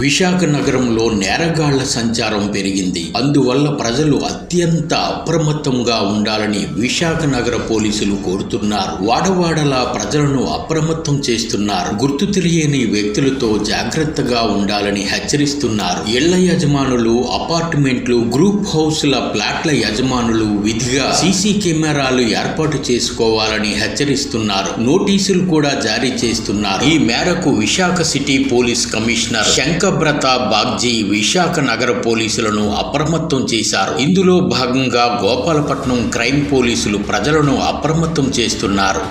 విశాఖ నగరంలో నేరగాళ్ళ సంచారం పెరిగింది. అందువల్ల ప్రజలు అత్యంత అప్రమత్తంగా ఉండాలని విశాఖ నగర పోలీసులు కోరుతున్నారు. వాడవాడలా ప్రజలను అప్రమత్తం చేస్తున్నారు. గుర్తు తెలియని వ్యక్తులతో జాగ్రత్తగా ఉండాలని హెచ్చరిస్తున్నారు. ఇళ్ళ యజమానులు అపార్ట్మెంట్లు గ్రూప్ హౌస్ల ప్లాట్ల యజమానులు విధిగా సీసీ కెమెరాలు ఏర్పాటు చేసుకోవాలని హెచ్చరిస్తున్నారు. నోటీసులు కూడా జారీ చేస్తున్నారు. ఈ మేరకు Visakha city police commissioner Shankar Ekabrata Bagchi Visakha నగర పోలీసులను అప్రమత్తం చేశారు. ఇందులో భాగంగా గోపాలపట్నం క్రైమ్ పోలీసులు ప్రజలను అప్రమత్తం చేస్తున్నారు.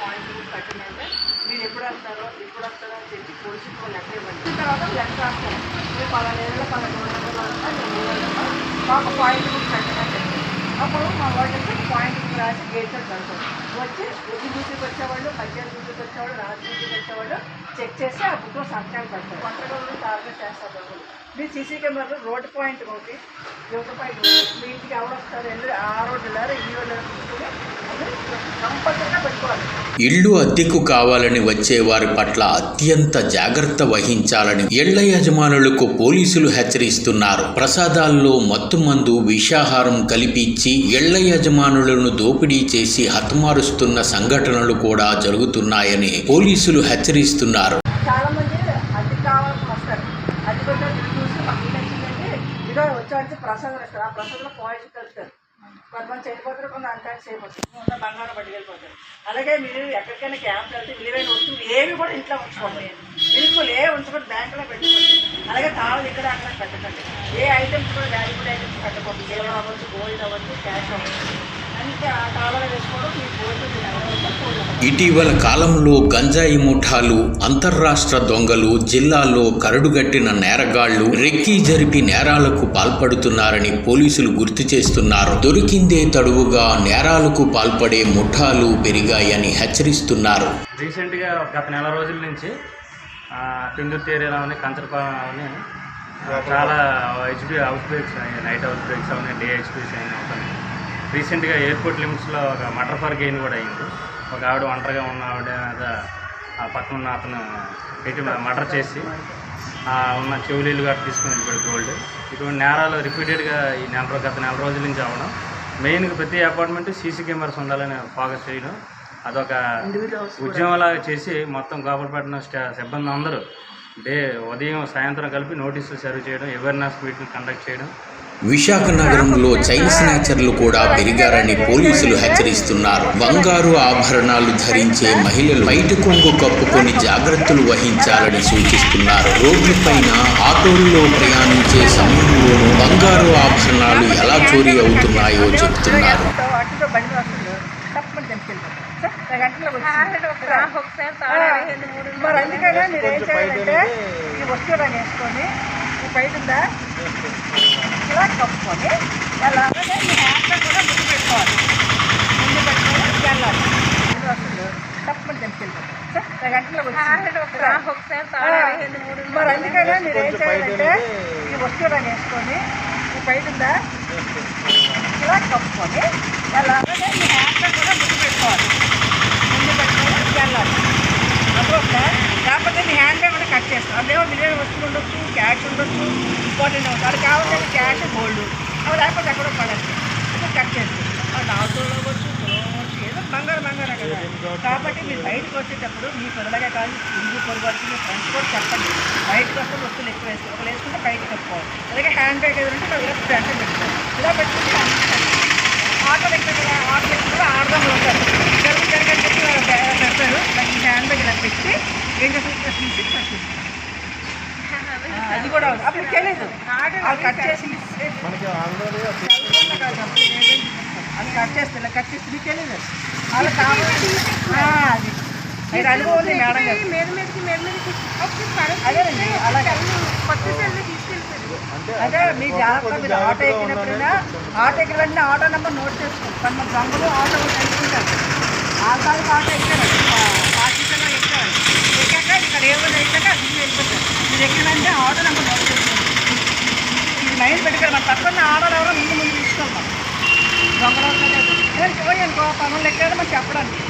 పాయింట్ బుక్ చెప్పి మాకు పాయింట్ బుక్ అప్పుడు మా వాళ్ళకి పాయింట్ బుక్ రాసి గేట్ కడతారు వచ్చి ఉద్ది గుర్తుకు వచ్చేవాళ్ళు పద్దెనిమిది గుర్తుకు వచ్చేవాళ్ళు నాలుగు గుర్తుకు వచ్చేవాళ్ళు చెక్ చేసి ఆ బుక్లో సంతకాలు పెడతారు. కొంతగా టార్గెట్ చేస్తారు డబ్బులు మీ సీసీ కెమెరాలో రోడ్డు పాయింట్ ఒకటి రోడ్డు పాయింట్ మీ ఇంటికి ఎవరు వస్తారు? వెళ్ళి ఆ రోడ్డు లేదా ఈ రోడ్డు కంపల్సరీ ఇళ్ళు అద్దెకు కావాలని వచ్చే వారి పట్ల అత్యంత జాగ్రత్త వహించాలని ఇళ్ళ యజమానులకు పోలీసులు హెచ్చరిస్తున్నారు. ప్రసాదాల్లో మత్తుమందు విషాహారం కలిపి ఇళ్ళ యజమానులను దోపిడీ చేసి హతమారుస్తున్న సంఘటనలు కూడా జరుగుతున్నాయని పోలీసులు హెచ్చరిస్తున్నారు. ప్రసాదం ఇస్తారు ఆ ప్రసాదంలో పాయిజన్ కలుపుతారు. కొంతమంది చనిపోతారు కొంత అంటానికి సేపు వస్తుంది ఉన్న బంగారం పట్టుకెళ్ళిపోతారు అలాగే మీరు ఎక్కడికైనా క్యాంప్ వెళ్తే విలువైన వస్తువులు ఏవి కూడా ఇంట్లో ఉంచుకోండి. బిల్కుల్ ఏ ఉంచుకోండి బ్యాంకులో పెట్టుకోండి. అలాగే తాళాలు ఇక్కడ అక్కడ పెట్టకండి ఏ ఐటమ్స్ కూడా వాల్యుబుల్ ఐటమ్స్ పెట్టకూడదు సిల్వర్ అవ్వచ్చు గోల్డ్ అవ్వచ్చు క్యాష్ అవ్వచ్చు. అంటే ఆ తాళాలు వేసుకోవడం మీ గోల్డ్ ఇటీవల కాలంలో గంజాయి ముఠాలు అంతర్రాష్ట్ర దొంగలు జిల్లాలో కరడుగట్టిన నేరగాళ్ళు రెక్కీ జరిపి నేరాలకు పాల్పడుతున్నారని పోలీసులు గుర్తు చేస్తున్నారు. దొరికిందే తడువుగా నేరాలకు పాల్పడే ముఠాలు పెరిగాయని హెచ్చరిస్తున్నారు. రీసెంట్గా గత నెల రోజుల నుంచి పిందుర్తి ఏరియాలో ఉన్నాయి కంచరపాలెం చాలా హెచ్పి హౌస్ బ్రేక్స్ అయినాయి నైట్ హౌస్ బ్రేక్స్ అవన్నీ డే హెచ్పీస్ అయినాయి రీసెంట్గా ఎయిర్పోర్ట్ లిమిట్స్లో ఒక మటర్ ఫర్ గెయిన్ కూడా అయింది ఒక ఆవిడ ఒంటరిగా ఉన్న ఆవిడ మీద ఆ పక్కన ఉన్న అతను పెట్టి మటర్ చేసి ఉన్న చెవులీలు గట్రా తీసుకుని వెళ్ళిపోయాడు గోల్డ్. ఇటువంటి నేరాలు రిపీటెడ్గా ఈ నెల గత నెల రోజుల నుంచి అవడం. మెయిన్గా ప్రతి అపార్ట్మెంట్ సీసీ కెమెరాస్ ఉండాలని ఫోకస్ చేయడం. అదొక ఉద్యమంలాగా చేసి మొత్తం గోపాలపట్నం స్టా సిబ్బంది అందరూ డే ఉదయం సాయంత్రం కలిపి నోటీసులు సర్వ్ చేయడం అవేర్నెస్ మీటింగ్ కండక్ట్ చేయడం. విశాఖ నగరంలో చైన్ స్నాచర్లు కూడా పెరిగారని పోలీసులు హెచ్చరిస్తున్నారు. బంగారు ఆభరణాలు ధరించే మహిళలు బయట కొంగు కప్పుకొని జాగ్రత్తలు వహించాలని సూచిస్తున్నారు. రోడ్లపైన ఆటోల్లో ప్రయాణించే సమయంలోనూ బంగారు ఆభరణాలు ఎలా చోరీ అవుతున్నాయో చెబుతున్నారు మరి అందుకనే మీరు ఏం చేయాలంటే ఈ వస్తువులను వేసుకొని ఈ బయట ఉందా? ఇలా కప్పుకొని అలాగే ఈ హ్యాండ్లో కూడా ముందు పెట్టుకోవాలి. ముందు పెట్టుకొని వెళ్ళాలి. వస్తుంది తప్పని గంటలో మరి అందుకనే మీరు ఏం చేయాలంటే ఈ వస్తువులను వేసుకొని ఈ బయట ఉందా? ఇలా కప్పుకొని అలాగే ఈ హ్యాండ్లో కూడా ముందు పెట్టుకోవాలి ముందు పెట్టుకొని వెళ్ళాలి అప్పుడు కాకపోతే మీ హ్యాండ్ కూడా కట్ విలువైన వస్తువులు ఉండొచ్చు క్యాష్ ఉండొచ్చు ఇంపార్టెంట్ ఉండొచ్చు అది కావాలంటే క్యాష్ గోల్డ్ అవి లేకపోతే ఎక్కడో పడచ్చు అప్పుడు కట్ చేస్తాం అది ఆటోలో అవ్వచ్చు అవ్వచ్చు ఏదో బంగారు బంగారం కదా. కాబట్టి మీరు బయటకు వచ్చేటప్పుడు మీ పిల్లలకే కాదు ఇంటి పొరపాటు మీ ఫ్రెండ్స్ కూడా చెప్పండి. బయటకు వస్తే వస్తువులు ఎక్కువ వేసుకోవాలి ఒకరు వేసుకుంటే బయటకు పెట్టుకోవాలి అలాగే హ్యాండ్ బ్యాగ్ ఏదంటే ఇలా ఫ్రంట్ పెట్టుకోవాలి. ఇలా పెట్టుకుంటే ఆటో దగ్గర ఆటో దగ్గర ఆడదాం ఉంటారు జరుగు జరగని చెప్పి పెడతారు నాకు ఈ హ్యాండ్ బ్యాగ్ ఇలా పెట్టి ఏం చేస్తారు? అది కూడా. అప్పుడు తెలియదు వాళ్ళు కట్ చేసి అది కట్ చేస్తే కట్ చేసి మీకు తెలియదు వాళ్ళు కావాలి. ఆ, అది. మీరు అనుభవం ఉంది మేడం అదేనండి అలాగే. అదే మీ జాగ్రత్త మీరు ఆటో ఎక్కినప్పుడైనా ఆటో ఎక్కిన వెంటనే ఆటో నెంబర్ నోట్ చేసుకోండి. కొంతమంది దొంగలు ఆటో తెలుసుకుంటారు ఆల్కాలిక్ ఆటో ఎక్కారు. పార్టీలో ఎక్కారు. ఎక్కాక ఇక్కడ ఏమైనా ఎక్కాక అది వెళ్ళిపోతారు ఇది ఎక్కినంటే ఆటో నెంబర్ ఇది మైండ్ పెట్టుకోరు మన పక్కన ఆటోలు ఎవరో ముందు ముందు తీసుకెళ్తాం. దొంగలు పోయి అనుకో పనులు ఎక్కడ మనం చెప్పడానికి.